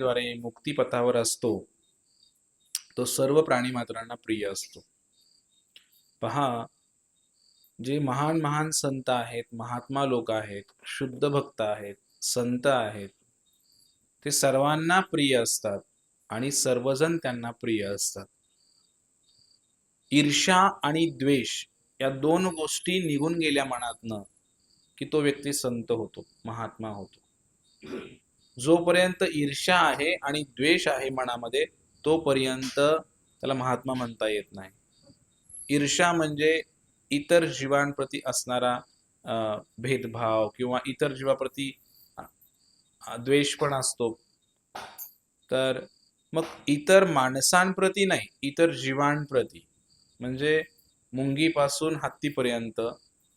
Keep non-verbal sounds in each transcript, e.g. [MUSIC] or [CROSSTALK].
द्वारे मुक्तिपथावर असतो तो सर्व प्राणी मात्रांना प्रिय असतो. पहा जे महान महान संत आहेत महात्मा लोक आहेत शुद्ध भक्त आहेत संत आहेत ते सर्वांना प्रिय असतात आणि सर्वजण त्यांना प्रिय असतात. ईर्ष्या आणि द्वेष या दोन गोष्टी निघून गेल्या मनातनं की तो व्यक्ती संत होतो महात्मा होतो. जोपर्यंत ईर्ष्या आहे आणि द्वेष आहे मनामध्ये तोपर्यंत त्याला महात्मा म्हणता येत नाही. ईर्ष्या म्हणजे इतर जीवांप्रती असणारा भेदभाव किंवा इतर जीवाप्रती द्वेष पण असतो. तर मग इतर माणसांप्रती नाही इतर जीवांप्रती. म्हणजे मुंगीपासून हत्तीपर्यंत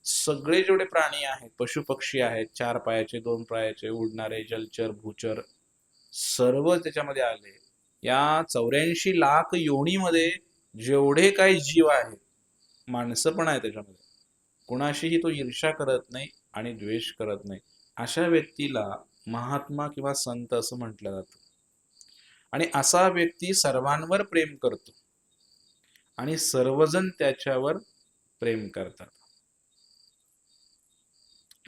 सगळे जेवढे प्राणी आहेत पशु पक्षी आहेत चार पायाचे दोन पायाचे उडणारे जलचर भूचर सर्व त्याच्यामध्ये आले. या चौऱ्याऐंशी लाख योनीमध्ये जेवढे काही जीव आहेत माणसं पण आहे त्याच्यामध्ये. कुणाशीही तो ईर्ष्या करत नाही आणि द्वेष करत नाही. अशा व्यक्तीला महात्मा किंवा संत असं म्हटलं जातं. आणि असा व्यक्ती सर्वांवर प्रेम करतो. आणि सर्वजण त्याच्यावर प्रेम करतात.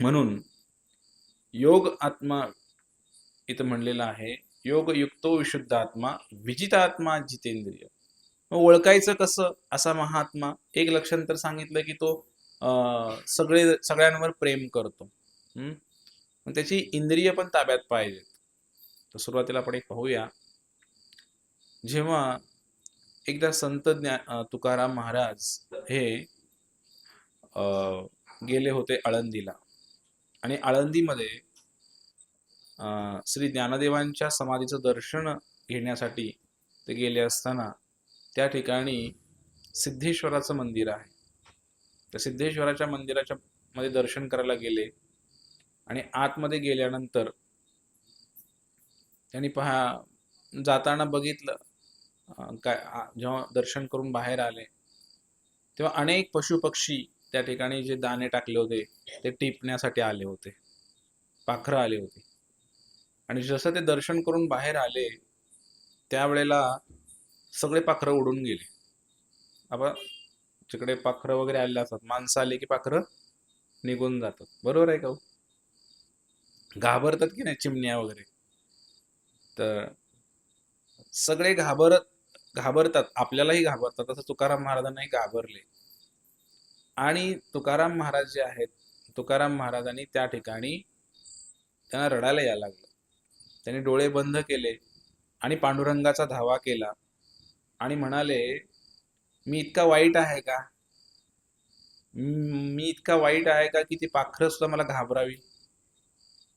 म्हणून योग आत्मा इथं म्हणलेला आहे योग युक्तो विशुद्ध आत्मा विजित आत्मा जितेंद्रिय. मग ओळखायचं कसं? असा महात्मा एक लक्षण तर सांगितलं की तो अं, सगळे सगळ्यांवर प्रेम करतो. हम्म? मग त्याची इंद्रिय पण ताब्यात पाहिजेत. तर सुरुवातीला आपण एक पाहूया. जेव्हा एकदा संत ज्ञा तुकाराम महाराज हे अं, गेले होते आळंदीला. आणि आळंदीमध्ये अं, श्री ज्ञानदेवांच्या समाधीचं दर्शन घेण्यासाठी ते गेले असताना त्या ठिकाणी सिद्धेश्वराचं मंदिर आहे. त्या सिद्धेश्वराच्या मंदिराच्या मध्ये दर्शन करायला गेले आणि आतमध्ये गेल्यानंतर त्यांनी पहा जाताना बघितलं काय जेव्हा दर्शन करून बाहेर आले तेव्हा अनेक पशुपक्षी त्या ठिकाणी जे दाणे टाकले होते ते टिपण्यासाठी आले होते. पाखरं आले होते. आणि जसं ते दर्शन करून बाहेर आले त्यावेळेला सगळे पाखरं उडून गेले. आपण जिकडे पाखरं वगैरे आलेले असतात माणसं आली की पाखरं निघून जातात. बरोबर आहे का हो? घाबरतात की नाही चिमण्या वगैरे? तर सगळे घाबरत घाबरतात. आपल्यालाही घाबरतात. तसं तुकाराम महाराजांनाही घाबरले. आणि तुकाराम महाराज जे आहेत तुकाराम महाराजांनी त्या ठिकाणी त्यांना रडायला यायला लागलं. त्यांनी डोळे बंद केले आणि पांडुरंगाचा धावा केला आणि म्हणाले मी इतका वाईट आहे का? मी इतका वाईट आहे का की ती पाखरं सुद्धा मला घाबरावी?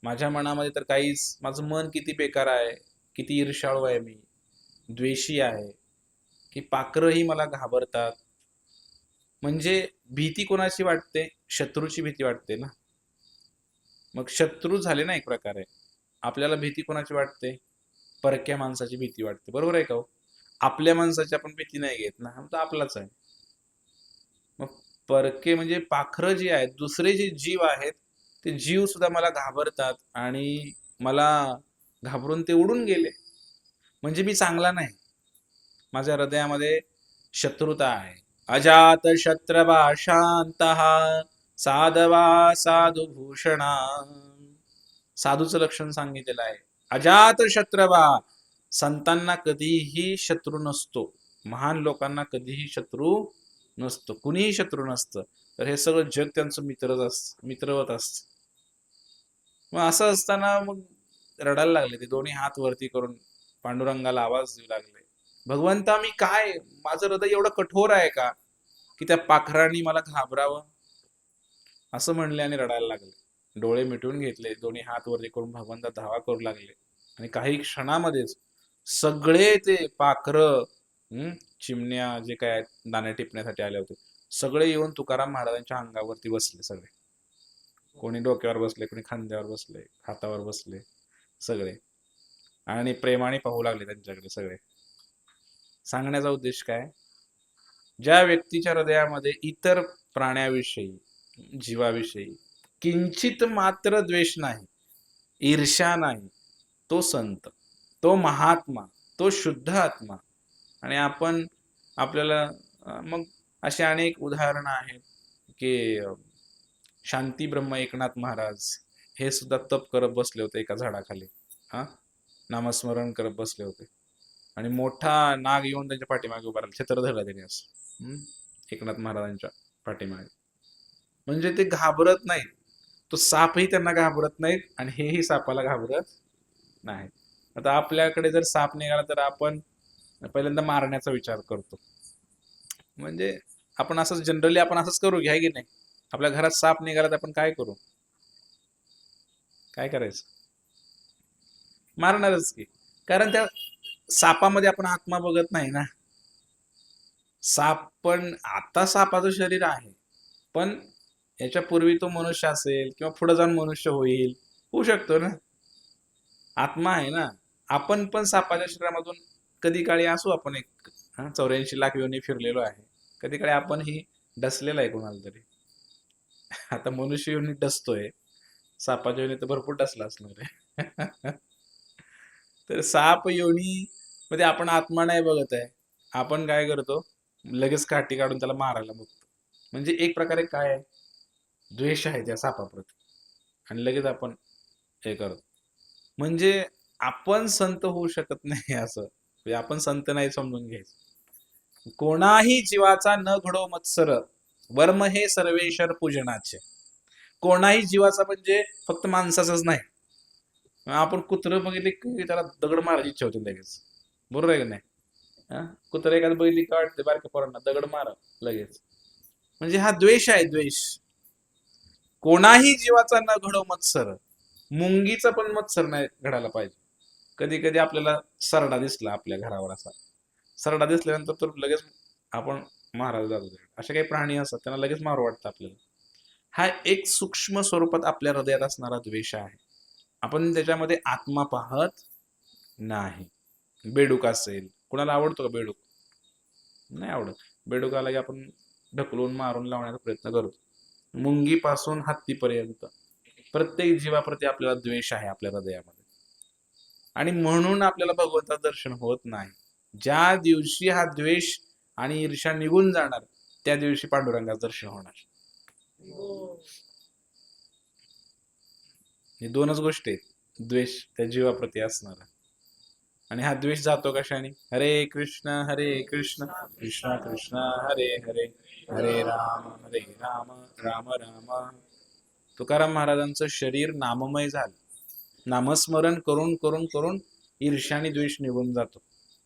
माझ्या मनामध्ये तर काहीच माझं मन किती बेकार आहे किती ईर्षाळू आहे मी द्वेषी आहे की पाखरंही मला घाबरतात म्हणजे भीती कोणाची वाटते? शत्रूची भीती वाटते ना. मग शत्रू झाले ना एक प्रकारे. आपल्याला भीती कोणाची वाटते? परक्या माणसाची भीती वाटते. बरोबर आहे का हो? आपल्या माणसाची आपण भीती नाही घेत ना. तर आपलाच आहे. मग परके म्हणजे पाखरं जी आहेत दुसरे जे जीव आहेत ते जीव सुद्धा मला घाबरतात आणि मला घाबरून ते उडून गेले. म्हणजे मी चांगला नाही. माझ्या हृदयामध्ये शत्रुता आहे. अजात शत्रवा शांत साधवा साधु भूषणा साधूचं लक्षण सांगितलेलं आहे. अजात शत्रवा संतांना कधीही शत्रू नसतो. महान लोकांना कधीही शत्रू नसतो. कुणीही शत्रू नसतं. तर हे सगळं जग त्यांचं मित्रच असत मित्रवत असत. मग असं असताना मग रडायला लागले. ते दोन्ही हात वरती करून पांडुरंगाला आवाज देऊ लागले. भगवंता मी काय? माझं हृदय एवढं कठोर आहे का? की त्या पाखरांनी मला घाबरावं? असं म्हणले आणि रडायला लागले. डोळे मिटून घेतले. दोन्ही हात वरती करून भगवंता धावा करू लागले. आणि काही क्षणामध्येच सगळे ते पाखर चिमण्या जे काय आहेत, दाणे टिपण्यासाठी आले होते सगळे येऊन तुकाराम महाराजांच्या अंगावरती बसले सगळे. कोणी डोक्यावर बसले कोणी खांद्यावर बसले हातावर बसले सगळे. आणि प्रेमाने पाहू लागले त्यांच्याकडे सगळे. सांगण्याचा उद्देश काय? ज्या व्यक्तीच्या हृदयामध्ये इतर प्राण्याविषयी जीवाविषयी किंचित मात्र द्वेष नाही ईर्ष्या नाही तो संत तो महात्मा तो शुद्ध आत्मा आणि आपण आपल्याला मग अशी अनेक उदाहरणं आहेत की शांती ब्रह्म एकनाथ महाराज हे सुद्धा तप करत बसले होते एका झाडाखाली. हा? नामस्मरण करत बसले होते. आणि मोठा नाग येऊन त्यांच्या पाठीमागे उभा राहिला. छत्र धरला त्यांनी असं. एकनाथ महाराजांच्या पाठीमागे. म्हणजे ते घाबरत नाहीत. तो सापही त्यांना घाबरत नाहीत आणि हेही सापाला घाबरत नाही आता आपल्याकडे जर साप निघाला तर आपण पहिल्यांदा मारण्याचा विचार करतो. म्हणजे आपण असंच जनरली आपण असंच करू घ्या की नाही? आपल्या घरात साप निघाला तर आपण काय करू? काय करायचं? मारणारच की. कारण त्या सापामध्ये आपण आत्मा बघत नाही ना. साप पण आता सापाचं शरीर आहे. पण याच्या पूर्वी तो मनुष्य असेल किंवा पुढे जाऊन मनुष्य होईल होऊ शकतो ना. आत्मा आहे ना. आपण पण सापाच्या शरीरामधून कधी काळी असू आपण एक चौऱ्याऐंशी लाख योनी फिरलेलो आहे. कधी काळी आपण ही डसलेला आहे कोणाला तरी. आता मनुष्य योनी डसतोय सापाच्या योनी तर भरपूर डसला असणार आहे. तर साप योनी मग ते आपण आत्मा नाही बघत आहे. आपण काय करतो? लगेच काठी काढून त्याला मारायला बघतो. म्हणजे एक प्रकारे काय आहे? द्वेष आहे त्या सापाप्रती. आणि लगेच आपण हे करतो. म्हणजे आपण संत होऊ शकत नाही असं. म्हणजे आपण संत नाही समजून घ्यायचं. कोणाही जीवाचा न घडो मत्सर वर्म हे सर्वेश्वर पूजनाचे. कोणाही जीवाचा म्हणजे फक्त माणसाचाच नाही. आपण कुत्रं बघितले की त्याला दगड मारायची इच्छा होती लगेच. बरोबर आहे का नाही? हा? कुत्र एखादं बैली काढते बारक्या पोरांना दगड मारा लगेच. म्हणजे हा द्वेष आहे द्वेष. कोणाही जीवाचा न घडो मत्सर मुंगीचा पण मत्सर नाही घडायला पाहिजे. कधी कधी आपल्याला सरडा दिसला आपल्या घरावर असा. सरडा दिसल्यानंतर तर लगेच आपण मारायला जातो असे काही प्राणी असतात त्यांना लगेच मारू वाटतं आपल्याला. हा एक सूक्ष्म स्वरूपात आपल्या हृदयात असणारा द्वेष आहे. आपण त्याच्यामध्ये आत्मा पाहत नाही. बेडूक असेल. कुणाला आवडतो का बेडूक? नाही आवडत. बेडूकाला आपण ढकलून मारून लावण्याचा प्रयत्न करतो. मुंगीपासून हत्तीपर्यंत. प्रत्येक जीवाप्रती आपल्याला द्वेष आहे आपल्या हृदयामध्ये. आणि म्हणून आपल्याला भगवंताचं दर्शन होत नाही. ज्या दिवशी हा द्वेष आणि ईर्षा निघून जाणार त्या दिवशी पांडुरंगाचं दर्शन होणार. हे दोनच गोष्टी आहेत. द्वेष त्या जीवाप्रती असणार. आणि हा द्वेष जातो कशाने? हरे कृष्ण हरे कृष्ण. कृष्ण कृष्ण हरे हरे. हरे राम हरे राम राम राम. तुकाराम महाराजांचं शरीर नाममय झालं. नामस्मरण करून करून करून ईर्ष्या आणि द्वेष निघून जातो.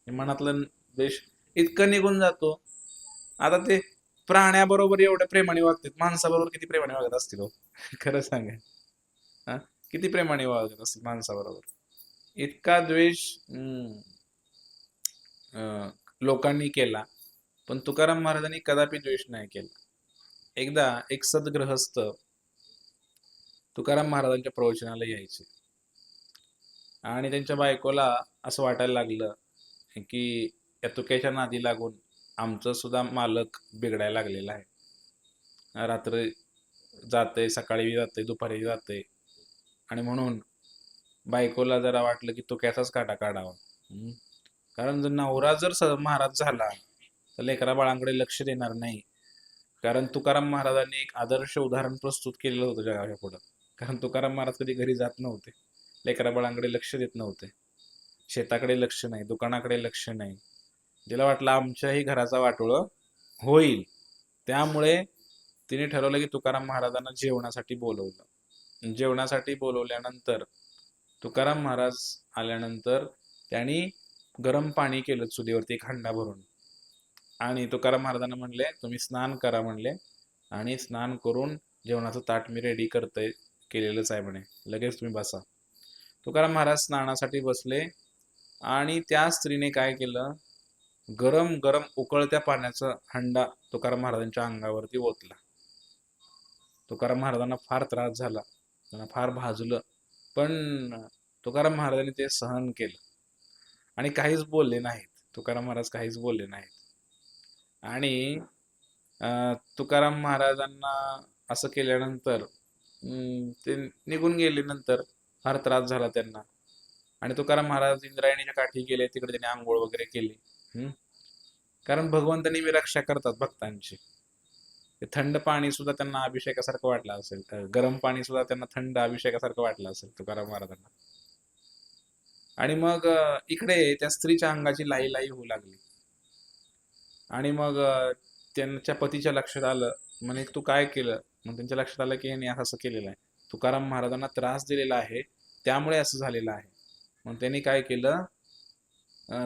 हे मनातलं द्वेष इतकं निघून जातो. आता ते प्राण्याबरोबर एवढ्या प्रेमाने वागतात. माणसाबरोबर किती प्रेमाने वागत असतील हो? खरं सांगा. हा? किती प्रेमाने वागत असतील माणसाबरोबर? इतका द्वेष हम्म, अं, लोकांनी केला पण तुकाराम महाराजांनी कदापि द्वेष नाही केला. एकदा एक सद्ग्रहस्थ तुकाराम महाराजांच्या प्रवचनाला यायचे. आणि त्यांच्या बायकोला असं वाटायला लागलं की या तुक्याच्या नादी लागून आमचं सुद्धा मालक बिघडायला लागलेला आहे. रात्री जाते सकाळी जाते दुपारी जाते आणि म्हणून बायकोला जरा वाटलं की तुक्याचाच काटा काढावा. कारण जर नवरा जर महाराज झाला तर लेकरा बाळांकडे लक्ष देणार नाही. कारण तुकाराम महाराजांनी एक आदर्श उदाहरण प्रस्तुत केलेलं होतं जगाच्या पुढं. कारण तुकाराम महाराज कधी घरी जात नव्हते. लेकरा बाळांकडे लक्ष देत नव्हते. शेताकडे लक्ष नाही दुकानाकडे लक्ष नाही. तिला वाटलं आमच्याही घराचा वाटोळं होईल. त्यामुळे तिने ठरवलं की तुकाराम महाराजांना जेवणासाठी बोलवलं. जेवणासाठी बोलवल्यानंतर तुकाराम महाराज आल्यानंतर त्यांनी गरम पाणी केलं चुलीवरती खांडा भरून. आणि तुकाराम महाराजांना म्हणले तुम्ही स्नान करा म्हणले. आणि स्नान करून जेवणाचं ताट मी रेडी करतोय केलेलंच आहे म्हणे. लगेच तुम्ही बसा. तुकाराम महाराज स्नानासाठी बसले. आणि त्या स्त्रीने काय केलं? गरम गरम उकळत्या पाण्याचा हंडा तुकाराम महाराजांच्या अंगावरती ओतला. तुकाराम महाराजांना फार त्रास झाला. त्यांना फार भाजलं. पण तुकाराम महाराजांनी ते सहन केलं. आणि काहीच बोलले नाहीत. तुकाराम महाराज काहीच बोलले नाहीत. आणि तुकाराम महाराजांना असं केल्यानंतर अं, ते निघून गेले नंतर फार त्रास झाला त्यांना. आणि तुकाराम महाराज इंद्रायणीच्या काठी गेले तिकडे त्यांनी आंघोळ वगैरे केली. हम्म? कारण भगवंतांनी रक्षा करतात भक्तांची. थंड पाणी सुद्धा त्यांना अभिषेकासारखं वाटलं असेल. तर गरम पाणी सुद्धा त्यांना थंड अभिषेकासारखं वाटलं असेल तुकाराम महाराजांना आणि मग इकडे त्या स्त्रीच्या अंगाची लाई लाई होऊ लागली. आणि मग त्यांच्या पतीच्या लक्षात आलं म्हणे तू काय केलं? मग त्यांच्या लक्षात आलं की यांनी असं केलेलं आहे. तुकाराम महाराजांना त्रास दिलेला आहे. त्यामुळे असं झालेलं आहे. मग त्यांनी काय केलं?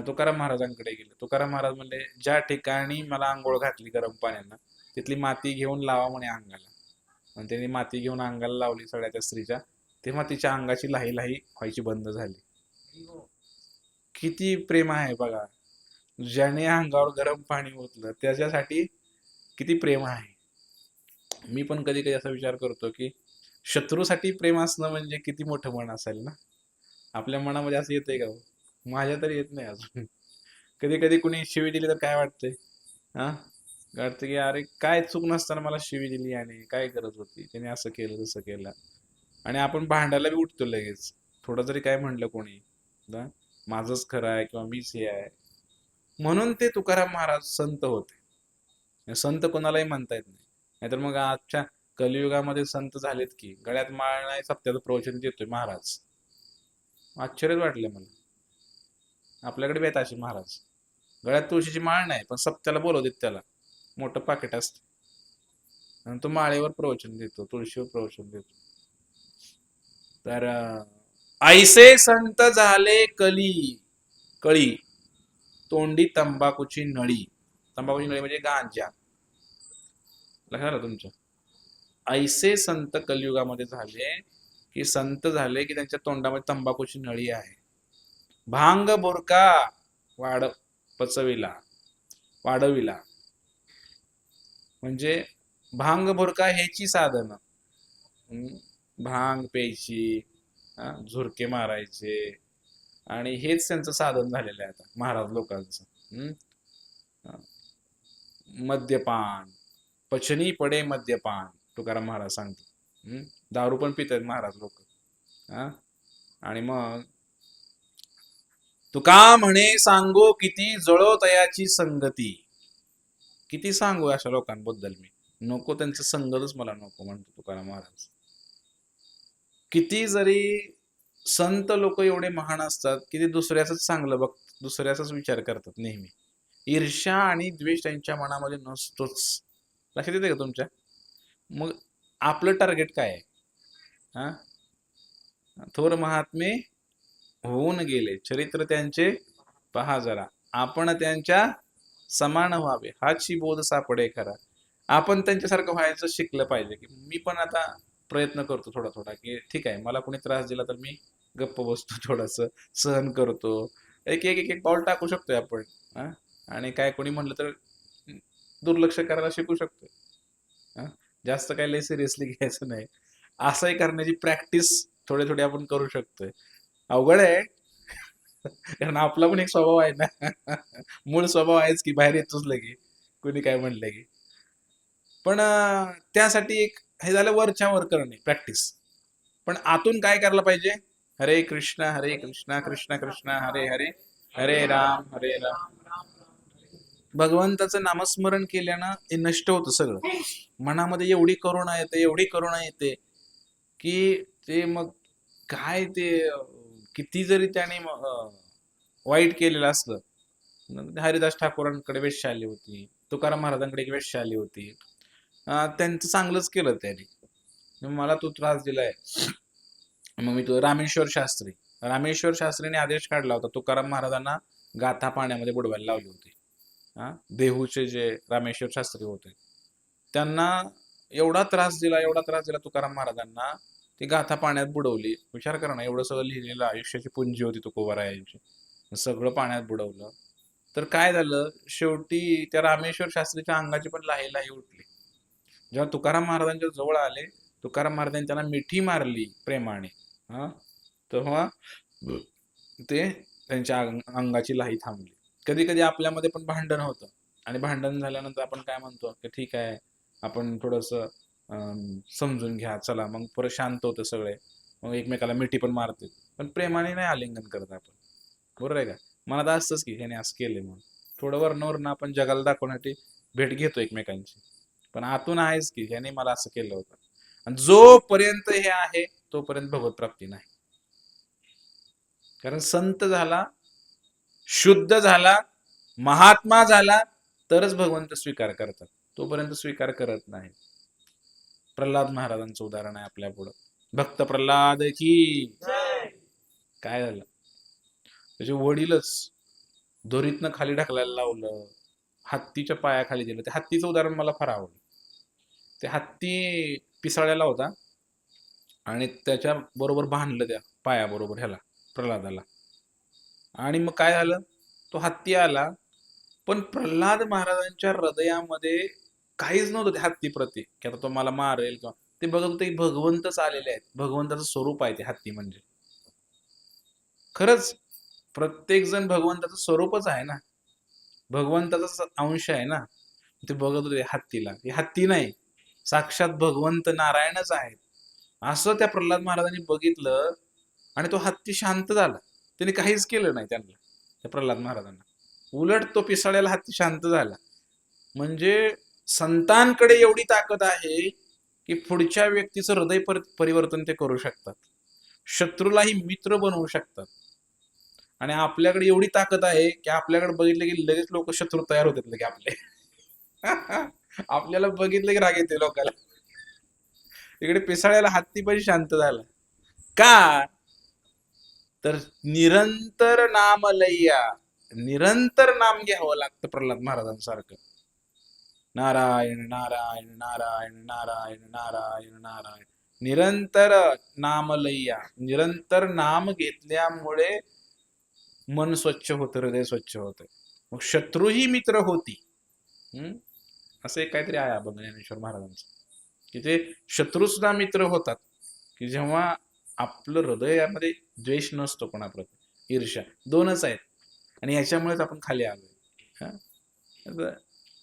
तुकाराम महाराजांकडे गेलं. तुकाराम महाराज म्हणले ज्या ठिकाणी मला आंघोळ घातली गरम पाण्यानं तिथली माती घेऊन लावा म्हणे अंगाला. मग त्यांनी माती घेऊन अंगाला लावली सगळ्या त्या स्त्रीच्या. तेव्हा तिच्या अंगाची लाही लाही व्हायची बंद झाली. किती प्रेम आहे बघा. ज्याने अंगावर गरम पाणी ओतलं त्याच्यासाठी किती प्रेम आहे. मी पण कधी कधी असा विचार करतो की शत्रूसाठी प्रेम असणं म्हणजे किती मोठं मन असेल ना? आपल्या मनामध्ये असं येतंय का हो? माझ्या तरी येत नाही अजून. कधी कधी कुणी शिवी दिली तर काय वाटतंय? हा? वाटतं की अरे काय चूक नसताना मला शिवी दिली आणि काय करत होती? त्याने असं केलं तसं केलं. आणि आपण भांडायला बी उठतो लगेच. थोडं जरी काय म्हणलं कोणी माझंच खरं आहे किंवा मीच हे आहे. म्हणून ते तुकाराम महाराज संत होते. संत कोणालाही म्हणता येत नाही. नाहीतर मग आजच्या कलियुगामध्ये संत झालेत की गळ्यात माळ नाही सप्त्याचं प्रवचन देतोय महाराज. आश्चर्यच वाटले मला. आपल्याकडे बेत असे महाराज. गळ्यात तुळशीची माळ नाही पण सप्त्याला बोलवतात त्याला. मोठं पाकिट असतं. आणि तो माळेवर प्रवचन देतो तुळशीवर प्रवचन देतो. तर ऐसे संत झाले कली कळी तोंडी तंबाखूची नळी. तंबाखूची नळी म्हणजे गांजा. लक्षात आलं तुमच्या ऐसे संत कलियुगामध्ये झाले की संत झाले की त्यांच्या तोंडामध्ये तंबाखूची नळी आहे. भांग बोरका वाढ पचविला वाढविला. म्हणजे भांग भुरका ह्याची साधनं. भांग प्यायची झुरके मारायचे. आणि हेच त्यांचं साधन झालेलं आहे आता महाराज लोकांचं. मद्यपान. पचनी पडे मद्यपान तुकाराम महाराज सांगतो दारू पण पितात महाराज लोक. हा? आणि मग तुका म्हणे सांगो किती जळो तयाची संगती. किती सांगू अशा लोकांबद्दल मी? नको त्यांचं संगतच मला नको म्हणतो तुकाराम महाराज. किती जरी संत लोक एवढे महान असतात की ते दुसऱ्याच चांगलं बघ दुसऱ्याचाच विचार करतात नेहमी. ईर्ष्या आणि द्वेष त्यांच्या मनामध्ये नसतोच. लक्षात येते का तुमच्या? मग आपलं टार्गेट काय आहे? हा? थोर महात्मे होऊन गेले. चरित्र त्यांचे पहा जरा. आपण त्यांच्या समान व्हावे हाची बोध सापडे खरा. आपण त्यांच्यासारखं व्हायचं शिकलं पाहिजे की मी पण आता प्रयत्न करतो थोडा थोडा की ठीक आहे मला कोणी त्रास दिला तर मी गप्प बसतो [LAUGHS] थोडस सहन करतो. एक एक एक एक पाऊल टाकू शकतोय आपण हा? आणि काय कोणी म्हणलं तर दुर्लक्ष करायला शिकू शकतोय जास्त काय लय सिरियसली [LAUGHS] घ्यायचं नाही. असंही करण्याची प्रॅक्टिस थोडे थोडे आपण करू शकतोय. अवघड आहे कारण आपला पण एक स्वभाव आहे ना. मूळ स्वभाव आहेच की बाहेर येतोच लगे. कोणी काय म्हणलं की. पण त्यासाठी एक हे झालं वरच्या वर करणे प्रॅक्टिस पण आतून काय करायला पाहिजे? हरे कृष्ण हरे कृष्ण कृष्ण कृष्ण हरे हरे. हरे राम हरे राम. भगवंताचं नामस्मरण केल्यानं हे नष्ट होतं सगळं. मनामध्ये एवढी करुणा येते एवढी करुणा येते की ते मग काय ते किती जरी त्याने वाईट केलेलं असलं हरिदास ठाकूरांकडे वेश्या आली होती तुकाराम महाराजांकडे एक वेश्या आली होती. त्यांचं चांगलंच केलं त्यांनी. मला तू त्रास दिलाय. मग मी तो रामेश्वर शास्त्री रामेश्वर शास्त्रीने आदेश काढला होता तुकाराम महाराजांना गाथा पाण्यामध्ये बुडवायला लावली होती. हा देहूचे जे रामेश्वर शास्त्री होते त्यांना एवढा त्रास दिला एवढा त्रास दिला तुकाराम महाराजांना ती गाथा पाण्यात बुडवली. विचार करा ना एवढं सगळं लिहिलेलं आयुष्याची पुंजी होती तुकोबारायांची सगळं पाण्यात बुडवलं. तर काय झालं? शेवटी त्या रामेश्वर शास्त्रीच्या अंगाची पण लाही लाही उठली. जेव्हा तुकाराम महाराजांच्या जवळ आले तुकाराम महाराजांनी त्यांना मिठी मारली प्रेमाने. हा? तेव्हा ते त्यांच्या अंगाची लाही थांबली. कधी कधी आपल्यामध्ये पण भांडण होतं. आणि भांडण झाल्यानंतर आपण काय म्हणतो? की ठीक आहे आपण थोडस समजून घ्या चला मग परत शांत होतं सगळे. मग एकमेकाला मिठी पण मारते पण प्रेमाने नाही आलिंगन करत आपण. बरोबर आहे का? मनात असतंच की ह्याने असं केलं म्हणून. थोडं वरणावरनं आपण जगाला दाखवण्यासाठी भेट घेतो एकमेकांची. पण आतून आहेच की ह्याने मला असं केलं होतं. आणि जोपर्यंत हे आहे तोपर्यंत भगवत प्राप्ती नाही. कारण संत झाला शुद्ध झाला महात्मा झाला तरच भगवंत स्वीकार करतात. तोपर्यंत स्वीकार करत नाही प्रल्हाद महाराजांचं उदाहरण आहे आपल्या पुढं. भक्त प्रल्हाद की काय झालं? त्याचे वडीलच दोरीतनं खाली ढकलायला लावलं. हत्तीच्या पायाखाली दिलं ते हत्तीचं उदाहरण मला फार आवडलं. ते हत्ती पिसाळ्याला होता आणि त्याच्या बरोबर बांधलं त्या पायाबरोबर ह्याला प्रल्हादाला. आणि मग काय झालं? तो हत्ती आला. पण प्रल्हाद महाराजांच्या हृदयामध्ये काहीच नव्हतं त्या हत्तीप्रती की आता तो मला मारेल किंवा ते बघत होते भगवंतच आलेले आहेत. भगवंताचं स्वरूप आहे ते हत्ती म्हणजे. खरंच प्रत्येक जण भगवंताचं स्वरूपच आहे ना. भगवंताचा अंश आहे ना. ते बघत होते हत्तीला. हे हत्ती नाही साक्षात भगवंत नारायणच आहेत. असं त्या प्रल्हाद महाराजांनी बघितलं आणि तो हत्ती शांत झाला. त्याने काहीच केलं नाही त्यांना त्या प्रल्हाद महाराजांना. उलट तो पिसाळ्याला हत्ती शांत झाला. म्हणजे संतांकडे एवढी ताकद आहे की पुढच्या व्यक्तीचं हृदय पर- परिवर्तन ते करू शकतात. शत्रूलाही मित्र बनवू शकतात. आणि आपल्याकडे एवढी ताकद आहे की आपल्याकडे बघितलं की लगेच लोक शत्रू तयार होतात लगे आपले. [LAUGHS] आपल्याला बघितलं की राग येते लोकांना इकडे पिसाळ्याला हत्ती पण शांत झाला. का? तर निरंतर नाम लय्या. निरंतर नाम घ्यावं लागतं प्रल्हाद महाराजांसारखं. नारायण नारायण नारायण नारायण नारायण नारायण. निरंतर नामलय्या. निरंतर नाम घेतल्यामुळे मन स्वच्छ होतं हृदय स्वच्छ होतं. मग शत्रूही मित्र होती. असं एक काहीतरी आहे अभंग ज्ञानेश्वर महाराजांचं. की ते शत्रू सुद्धा मित्र होतात. की जेव्हा आपलं हृदयामध्ये द्वेष नसतो कोणाप्रती ईर्ष्या दोनच आहेत. आणि याच्यामुळेच आपण खाली आलोय. हा?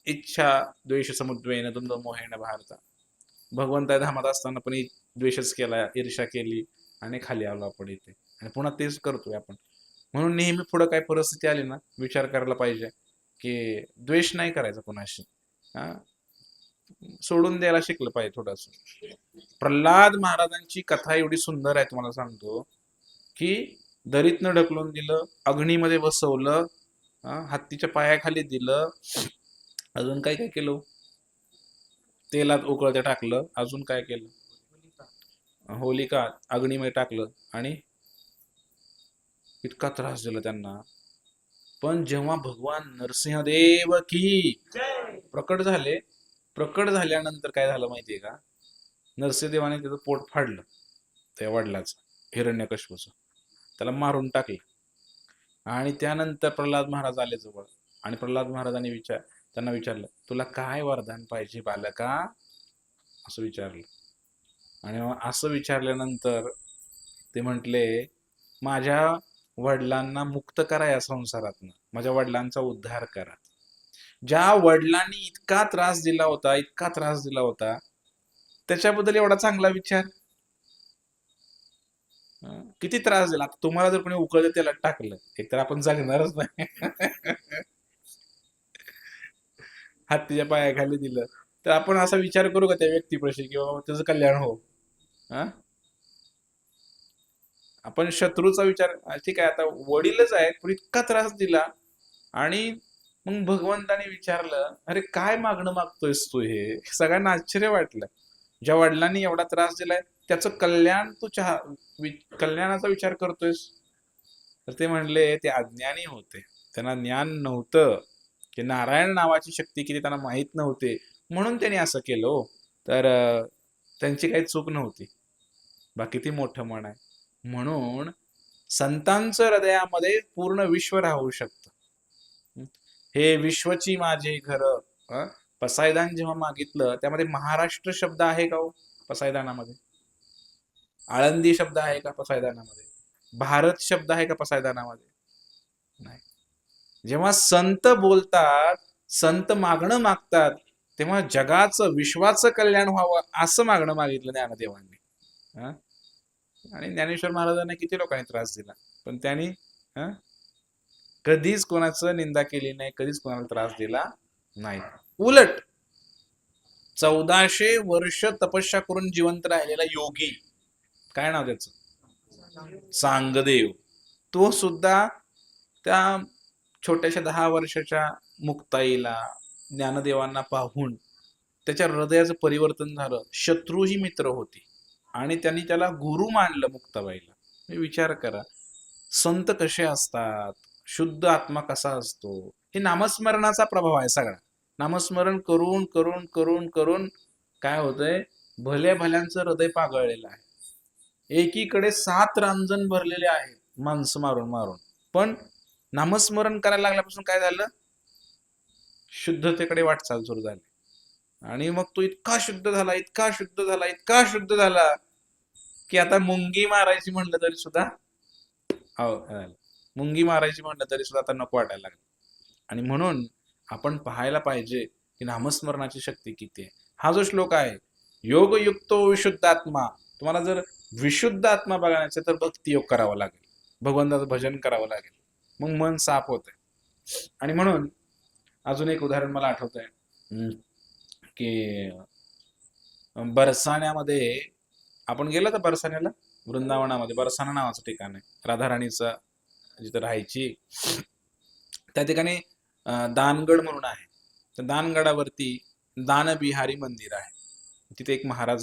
इच्छा द्वेष समुद्वेन द्वंद्व मोहेन भारत. भगवंता धामात असताना पण द्वेषच केला ईर्ष्या केली आणि खाली आलो आपण इथे. आणि पुन्हा तेच करतोय आपण. म्हणून नेहमी पुढं काय परिस्थिती आली ना विचार करायला पाहिजे की द्वेष नाही करायचा कोणाशी. हा? सोडून द्यायला शिकलं पाहिजे थोडस. प्रल्हाद महाराजांची कथा एवढी सुंदर आहे तुम्हाला सांगतो की दरीतनं ढकलून दिलं अग्नीमध्ये बसवलं हत्तीच्या पायाखाली दिलं अजून काय काय केलं? तेलात उकळते टाकलं. अजून काय केलं? होलिका अग्निमय टाकलं आणि इतका त्रास दिला त्यांना. पण जेव्हा भगवान नरसिंहदेव की प्रकट झाले प्रकट झाल्यानंतर काय झालं माहितीये का? नरसिंहदेवाने त्याचं पोट फाडलं त्या वडिलाचं हिरण्यकश्यपूचं त्याला मारून टाकलं. आणि त्यानंतर प्रल्हाद महाराज आले जवळ. आणि प्रल्हाद महाराजांनी विचार त्यांना विचारलं तुला काय वरदान पाहिजे बालका? असं विचारलं. आणि असं विचारल्यानंतर ते म्हटले माझ्या वडिलांना मुक्त करा या संसारातनं. माझ्या वडिलांचा उद्धार करा. ज्या वडिलांनी इतका त्रास दिला होता इतका त्रास दिला होता त्याच्याबद्दल एवढा चांगला विचार? किती त्रास दिला. तुम्हाला जर कोणी उकळलं त्याला टाकलं. एकतर आपण जगणारच नाही. [LAUGHS] हत्तीच्या पायाखाली दिलं. तर आपण असा विचार करू का त्या व्यक्तीपाशी किंवा त्याचं कल्याण हो? हा? आपण शत्रूचा विचार ठीक आहे आता वडीलच आहेत पण इतका त्रास दिला आणि मग भगवंताने विचारलं अरे काय मागणं मागतोयस तू हे? सगळ्यांना आश्चर्य वाटलं. ज्या वडिलांनी एवढा त्रास दिलाय त्याचं कल्याण तू चहा कल्याणाचा विचार करतोयस? तर ते म्हणले ते अज्ञानी होते. त्यांना ज्ञान नव्हतं. की नारायण नावाची शक्ती किती त्यांना माहीत नव्हते. म्हणून त्यांनी असं केलं हो. तर त्यांची काही चूक नव्हती. बा किती मोठं मन आहे. म्हणून संतांचं हृदयामध्ये पूर्ण विश्व राहू शकतं. हे? विश्वची माझे घर पसायदान जेव्हा मागितलं त्यामध्ये महाराष्ट्र शब्द आहे का हो? पसायदानामध्ये. आळंदी शब्द आहे का पसायदानामध्ये? भारत शब्द आहे का पसायदानामध्ये? जेव्हा संत बोलतात संत मागणं मागतात तेव्हा जगाचं विश्वाचं कल्याण व्हावं असं मागणं मागितलं ज्ञानदेवांनी. हा? आणि ज्ञानेश्वर महाराजांना किती लोकांनी त्रास दिला. पण त्यांनी कधीच कोणाचं निंदा केली नाही कधीच कोणाला त्रास दिला नाही. उलट चौदाशे वर्ष तपस्या करून जिवंत राहिलेला योगी काय नाव त्याचं? सांगदेव. तो सुद्धा त्या छोट्याशा दहा वर्षाच्या मुक्ताईला ज्ञानदेवांना पाहून त्याच्या हृदयाचं परिवर्तन झालं. शत्रू ही मित्र होती आणि त्यांनी त्याला गुरु मानलं मुक्ताबाईला. विचार करा. संत कसे असतात? शुद्ध आत्मा कसा असतो? हे नामस्मरणाचा प्रभाव आहे सगळा. नामस्मरण करून करून करून करून काय होतंय? भल्या भल्यांचं हृदय पागळलेलं आहे. एकीकडे सात रांजण भरलेले आहेत माणसं मारून मारून. पण नामस्मरण करायला लागल्यापासून काय झालं? शुद्धतेकडे वाटचाल सुरू झाली. आणि मग तो इतका शुद्ध झाला इतका शुद्ध झाला इतका शुद्ध झाला की आता मुंगी मारायची म्हणलं तरी सुद्धा हो मुंगी मारायची म्हणलं तरी सुद्धा आता नको वाटायला लागलं. आणि म्हणून आपण पाहायला पाहिजे की नामस्मरणाची शक्ती किती आहे. हा जो श्लोक आहे योगयुक्त विशुद्ध आत्मा तुम्हाला जर विशुद्ध आत्मा बघायचं तर भक्ती योग करावा लागेल. भगवंताचं भजन करावं लागेल. मग मन साफ होत आणि म्हणून अजून एक उदाहरण मला आठवत आहे की बरसाण्यामध्ये आपण गेलो तर बरसाण्याला? वृंदावनामध्ये. बरसाना नावाचं ठिकाण आहे. राधाराणीचं जिथं राहायची. त्या ठिकाणी दानगड म्हणून आहे. त्या दानगडावरती दानबिहारी मंदिर आहे. तिथे एक महाराज